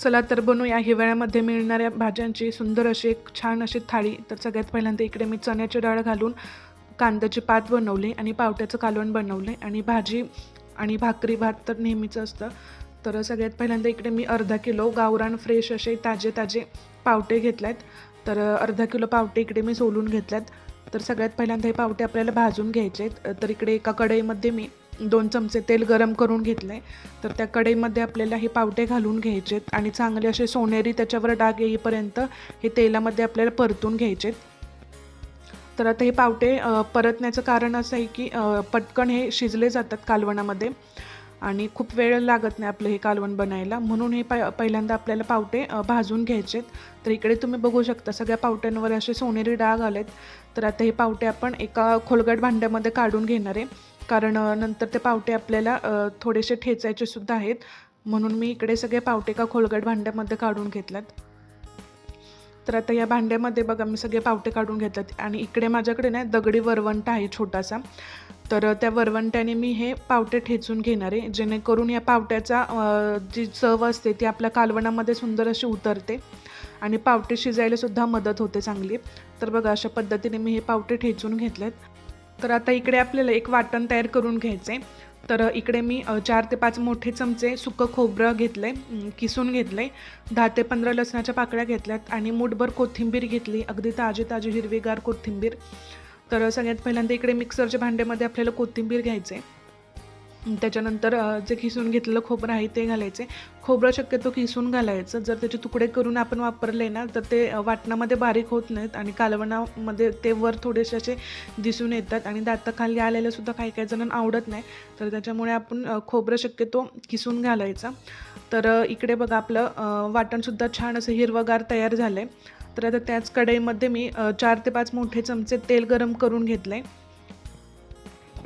चला तर बनवूया हिवाळ्यामध्ये मिळणाऱ्या भाज्यांची सुंदर अशी एक छान अशी थाळी. तर सगळ्यात पहिल्यांदा इकडे मी चण्याची डाळ घालून कांद्याची पात बनवली आणि पावट्याचं कालवण बनवले. आणि भाजी आणि भाकरी भात तर नेहमीचं असतं. तर सगळ्यात पहिल्यांदा इकडे मी अर्धा किलो गावरान फ्रेश असे ताजे ताजे पावटे घेतले आहेत तर अर्धा किलो पावटे इकडे मी सोलून घेतल्यात तर सगळ्यात पहिल्यांदा हे पावटे आपल्याला भाजून घ्यायचे आहेत तर इकडे एका कढईमध्ये मी दोन चमचे तेल गरम करून घेतले तर त्या कढईमध्ये आपल्याला हे पावटे घालून घ्यायचे आणि चांगले असे सोनेरी त्याच्यावर डाग येईपर्यंत हे तेलामध्ये आपल्याला परतून घ्यायचे तर आता हे पावटे परतण्याचं कारण असं आहे की पटकन हे शिजले जातात कालवणामध्ये आणि खूप वेळ लागत नाही आपलं हे कालवण बनायला. म्हणून हे पा पहिल्यांदा आपल्याला पावटे भाजून घ्यायचेत. तर इकडे तुम्ही बघू शकता सगळ्या पावट्यांवर असे सोनेरी डाग आलेत. तर आता हे पावटे आपण एका खोलगट भांड्यामध्ये काढून घेणार आहे. कारण नंतर ते पावटे आपल्याला थोडेसे ठेचायचे सुद्धा आहेत. म्हणून मी इकडे सगळे पावटे का खोलगट भांड्यामध्ये काढून घेतल्यात. तर आता या भांड्यामध्ये बघा मी सगळे पावटे काढून घेतल्यात. आणि इकडे माझ्याकडे ना दगडी वरवंटा आहे छोटासा. तर त्या वरवंट्याने मी हे पावटे ठेचून घेणार आहे. जेणेकरून या पावट्याचा जी चव असते ती आपल्या कालवणामध्ये सुंदर अशी उतरते. आणि पावटे शिजायलासुद्धा मदत होते चांगली. तर बघा अशा पद्धतीने मी हे पावटे ठेचून घेतलेत तर आता इकडे आपल्याला एक वाटण तयार करून घ्यायचं आहे तर इकडे मी चार ते पाच मोठे चमचे सुकं खोबरं घेतलं आहे किसून घेतलं आहे दहा ते पंधरा लसणाच्या पाकळ्या घेतल्यात आणि मूठभर कोथिंबीर घेतली अगदी ताजी ताजी हिरवीगार कोथिंबीर. तर सगळ्यात पहिल्यांदा इकडे मिक्सरच्या भांड्यामध्ये आपल्याला कोथिंबीर घ्यायचं आहे त्याच्यानंतर जे किसून घेतलेलं खोबरं आहे ते घालायचे. खोबरं शक्यतो किसून घालायचं. जर त्याचे तुकडे करून आपण वापरले ना तर ते वाटणामध्ये बारीक होत नाहीत आणि कालवणामध्ये ते वर थोडेसे असे दिसून येतात आणि दाताखाली आलेलं सुद्धा काही काही जणांना आवडत नाही. तर त्याच्यामुळे आपण खोबरं शक्यतो किसून घालायचं. तर इकडे बघा आपलं वाटणसुद्धा छान असं हिरवगार तयार झालं आहे तर आता त्याच कढईमध्ये मी चार ते पाच मोठे चमचे तेल गरम करून घेतलं आहे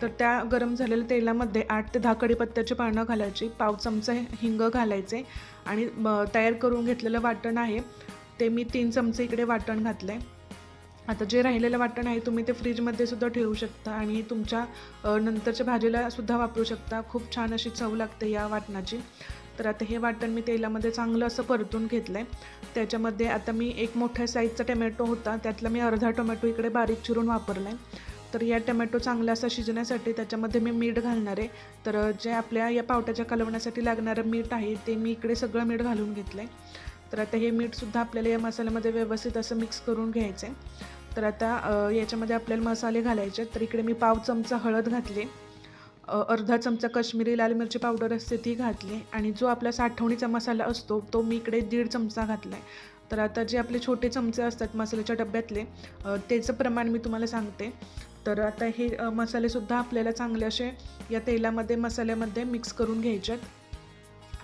तर त्या गरम झालेल्या तेलामध्ये आठ ते दहा कडीपत्त्याची पानं घालायची पाव चमचा हिंग घालायचे आणि ब- तयार करून घेतलेलं वाटण आहे. ते मी तीन चमचे इकडे वाटण घातलं आहे आता जे राहिलेलं वाटण आहे तुम्ही ते फ्रीजमध्ये सुद्धा ठेवू शकता आणि तुमच्या नंतरच्या भाजीला सुद्धा वापरू शकता. खूप छान अशी चव लागते या वाटणाची. तर आता हे वाटण मी तेलामध्ये चांगलं असं परतून घेतलं आहे त्याच्यामध्ये आता मी एक मोठ्या साईजचा टोमॅटो होता. त्यातला मी अर्धा टोमॅटो इकडे बारीक चिरून वापरला आहे तर या टमॅटो चांगला असा शिजण्यासाठी त्याच्यामध्ये मी मीठ घालणार आहे. तर जे आपल्या या पावट्याच्या कालवण्यासाठी लागणारं मीठ आहे ते मी इकडे सगळं मीठ घालून घेतलं आहे तर आता हे मीठसुद्धा आपल्याला या मसाल्यामध्ये व्यवस्थित असं मिक्स करून घ्यायचं आहे तर आता याच्यामध्ये आपल्याला मसाले घालायचे तर इकडे मी पाव चमचा हळद घातली. अर्धा चमचा कश्मीरी लाल मिरची पावडर असते ती घातली. आणि जो आपला साठवणीचा मसाला असतो तो मी इकडे दीड चमचा घातला आहे तर आता जे आपले छोटे चमचे असतात मसाल्याच्या डब्यातले त्याचं प्रमाण मी तुम्हाला सांगते. तर आता हे मसालेसुद्धा आपल्याला चांगले असे या तेलामध्ये मसाल्यामध्ये मिक्स करून घ्यायचे आहेत.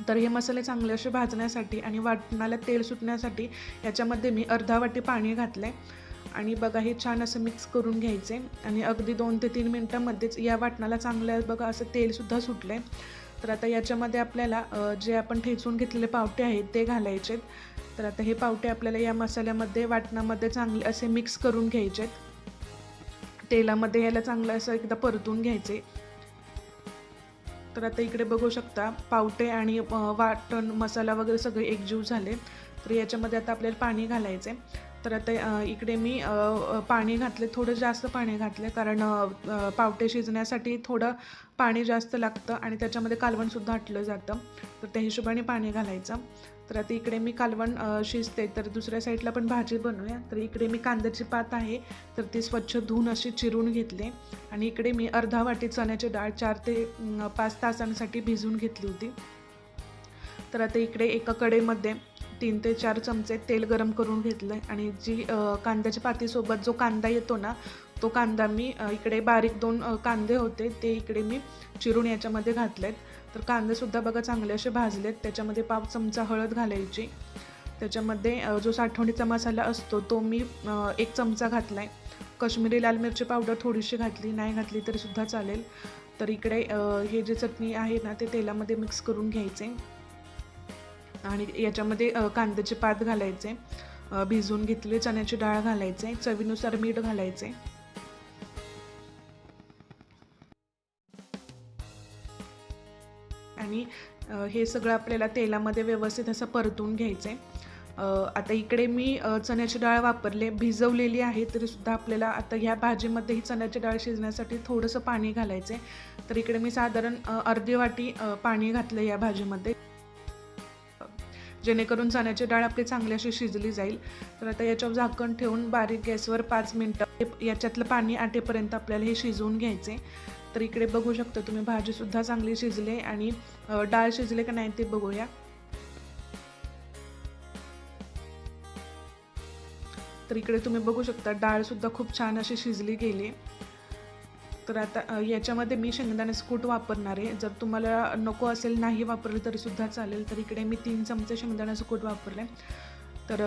तर हे मसाले चांगले असे भाजण्यासाठी आणि वाटणाला तेल सुटण्यासाठी याच्यामध्ये मी अर्धा वाटी पाणी घातलं आहे आणि बघा हे छान असं मिक्स करून घ्यायचे. आणि अगदी दोन ते तीन मिनटामध्येच या वाटणाला चांगलं बघा असं तेलसुद्धा सुटलं आहे तर आता याच्यामध्ये आपल्याला जे आपण ठेचून घेतलेले पावटे आहेत ते घालायचे तर आता हे पावटे आपल्याला या मसाल्यामध्ये वाटणामध्ये चांगले असे मिक्स करून घ्यायचे आहेत तेलामध्ये याला चांगलं असं एकदा परतून घ्यायचे. तर आता इकडे बघू शकता पावटे आणि वाटण मसाला वगैरे सगळे एकजीव झाले. तर याच्यामध्ये आता आपल्याला पाणी घालायचं आहे तर आता इकडे मी पाणी घातले थोडं जास्त पाणी घातले कारण पावटे शिजण्यासाठी थोडं पाणी जास्त लागतं आणि त्याच्यामध्ये कालवणसुद्धा हटलं जातं. तर त्या हिशोबाने पाणी घालायचं. तर आता इकडे मी कालवण शिजते. तर दुसऱ्या साईडला पण भाजी बनवूया. तर इकडे मी कांद्याची पात आहे. तर ती स्वच्छ धुवून अशी चिरून घेतले. आणि इकडे मी अर्धा वाटी चण्याची डाळ चार ते पाच तासांसाठी भिजवून घेतली होती. तर आता इकडे एका कडेमध्ये तीन ते चार चमचे तेल गरम करून घेतलं आहे आणि जी कांद्याच्या पातीसोबत जो कांदा येतो ना तो कांदा मी इकडे बारीक दोन कांदे होते ते इकडे मी चिरून याच्यामध्ये घातलेत. तर कांदेसुद्धा बघा चांगले असे भाजलेत. त्याच्यामध्ये पाव चमचा हळद घालायची. त्याच्यामध्ये जो साठवणीचा मसाला असतो तो मी एक चमचा घातला आहे कश्मीरी लाल मिरची पावडर थोडीशी घातली नाही घातली तरीसुद्धा चालेल. तर इकडे हे जे चटणी आहे ना ते तेलामध्ये मिक्स करून घ्यायचे. आणि याच्यामध्ये कांद्याचे पात घालायचे भिजवून घेतलेले चण्याची डाळ घालायचे चवीनुसार मीठ घालायचे. आणि हे सगळं आपल्याला तेलामध्ये व्यवस्थित असं परतून घ्यायचं. आहे आता इकडे मी चण्याची डाळ वापरले भिजवलेली आहे तरीसुद्धा आपल्याला आता ह्या भाजीमध्ये ही चण्याची डाळ शिजण्यासाठी थोडंसं पाणी घालायचं. आहे तर इकडे मी साधारण अर्धी वाटी पाणी घातलं या भाजीमध्ये. जेणेकरून चण्याची डाळ आपली चांगली अशी शिजली जाईल. तर आता याच्यावर झाकण ठेवून बारीक गॅसवर पाच मिनटं याच्यातलं पाणी आटेपर्यंत आपल्याला हे शिजवून घ्यायचे. तर इकडे बघू शकता तुम्ही भाजीसुद्धा चांगली शिजले आणि डाळ शिजले का नाही ते बघूया. तर इकडे तुम्ही बघू शकता डाळसुद्धा खूप छान अशी शिजली गेली. तर आता याच्यामध्ये मी शेंगदाण्याचं कूट वापरणार आहे. जर तुम्हाला नको असेल नाही वापरलं तरीसुद्धा चालेल. तर इकडे मी तीन चमचे शेंगदाण्याचं कूट वापरले. तर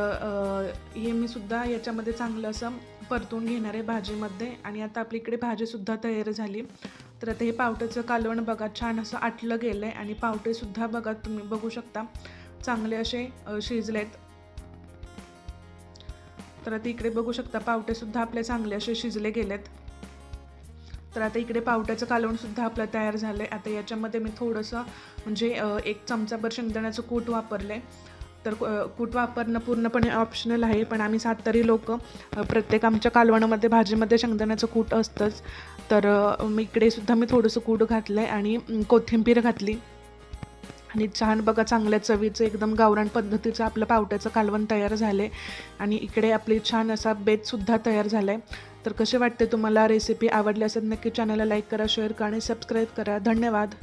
हे मी सुद्धा याच्यामध्ये चांगलं असं परतून घेणार आहे भाजीमध्ये. आणि आता आपली इकडे भाजीसुद्धा तयार झाली. तर आता हे पावट्याचं कालवण बघा छान असं आटलं गेलं आहे आणि पावटेसुद्धा बघा तुम्ही बघू शकता. चांगले असे शिजले आहेत तर आता इकडे बघू शकता पावटेसुद्धा आपले चांगले असे शिजले गेलेत. तर आता इकडे पावट्याचं कालवणसुद्धा आपलं तयार झालं आहे आता याच्यामध्ये मी थोडंसं म्हणजे एक चमचाभर शेंगदाण्याचं कूट वापरलं आहे तर कूट वापरणं पूर्णपणे ऑप्शनल आहे पण आम्ही सात तरी लोक प्रत्येक आमच्या कालवणामध्ये भाजीमध्ये शेंगदाण्याचं कूट असतंच. तर मी इकडे सुद्धा मी थोडंसं कूट घातलं आहे आणि कोथिंबीर घातली. आणि छान बघा चांगल्या चवीचं एकदम गावरान पद्धतीचं आपलं पावट्याचं कालवण तयार झालं आहे आणि इकडे आपली छान असा बेतसुद्धा तयार झाला आहे तर कसे वाटते तुम्हाला रेसिपी आवडली असेल नक्की चॅनलला लाईक करा शेअर करा आणि सबस्क्राईब करा. धन्यवाद.